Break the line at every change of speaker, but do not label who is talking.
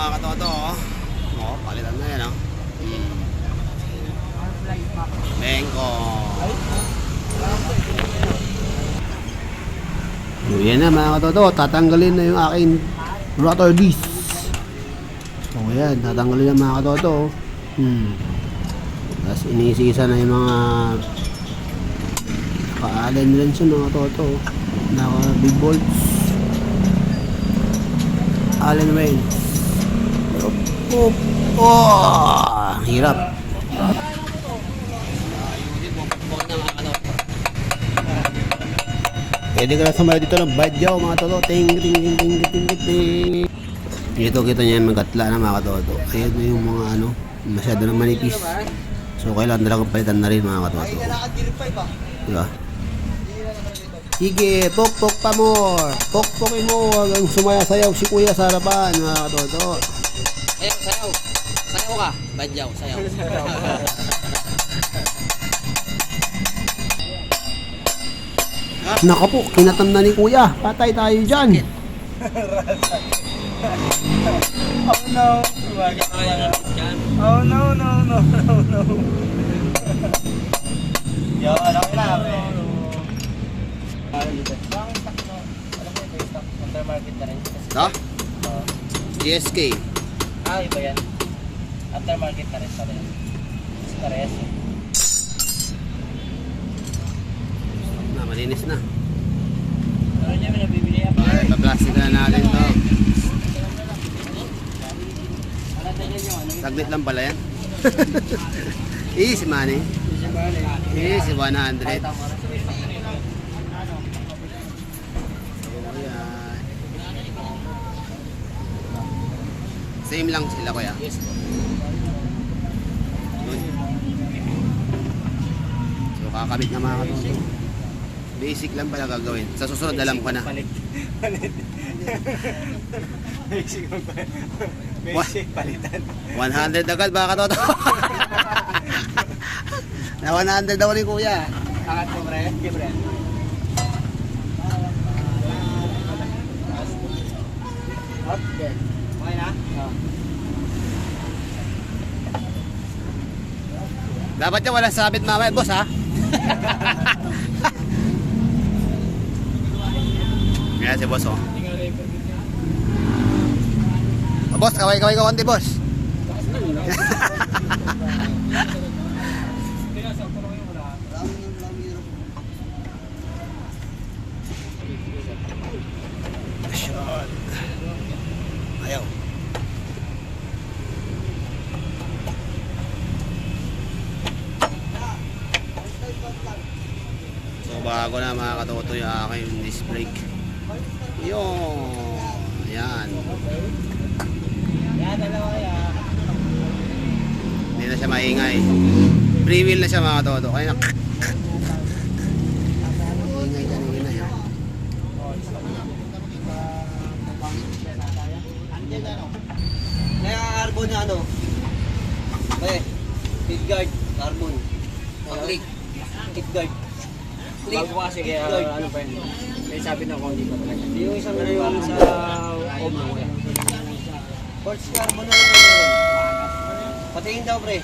mga katoto. Oh, oh palitan na yan oh. Hmm. Bengko. So, yan na mga katoto. Tatanggalin na yung aking rotor disc. So yan, tatanggalin na mga katoto. Hmm. Tapos inisisa na yung mga Naka-allen rin siya mga toto. Naka big bolts. Allen wrench. Op, oh! Hirap. Pwede ka na sumaya dito ng badyaw mga toto. Ting, ting, ting, ting, ting, ting. Dito kita niya yung gatla na mga katoto. Ayan na yung mga ano, masyado na manipis. So kailangan talaga palitan na rin mga katoto. Diba? Sige, pok-pok pa more. Pok-pokin mo. Hanggang sumayasayaw si kuya sa harapan, mga katoto.
Ayaw, sayaw. Sayaw ka. Badyaw, sayaw.
Naka po, kinatam na ni kuya. Patay tayo dyan.
Oh no! Oh no, no, no, no, no. Yo, alam na, pre. Aftermarket na rin.
No? GSK.
Ah, iba yan. Aftermarket na rin pala yan. Pares.
Na, malinis na.
Ano niya, may nabibili?
Okay, pa-plastic na natin to. Saglit lang pala yan. Easy money. Easy 100. So, yan. Same lang sila kuya.
Yes po.
Yun. So kakabit na mga katuto. Basic lang pala gagawin. Sa susunod alam ko na.
Palit. Palit. Basic mo pa. Basic palitan.
100 agad mga katoto. na 100 daw ni kuya.
Angat mo, pre. Pre. Okay. Okay na? Oo.
Dapat yan walang sabit mamaya, boss ha. Yan si boss oh. Oh, boss, kaway-kaway ka konti, boss. bago na mga katoto yung aking disc brake. Yun. Yan. Hindi na siya maingay. Free wheel na siya mga katoto. Kaya na. Ingay kanina yan.
Kaya carbon na ano? Eh, heat guard, carbon. Click. Heat guard.
Bago kasi kaya ano pa yun. May sabi na hindi pa talaga.
Yung isang ano yung sa
home mo.
Quartz carbon na naman meron. Patingin daw pre.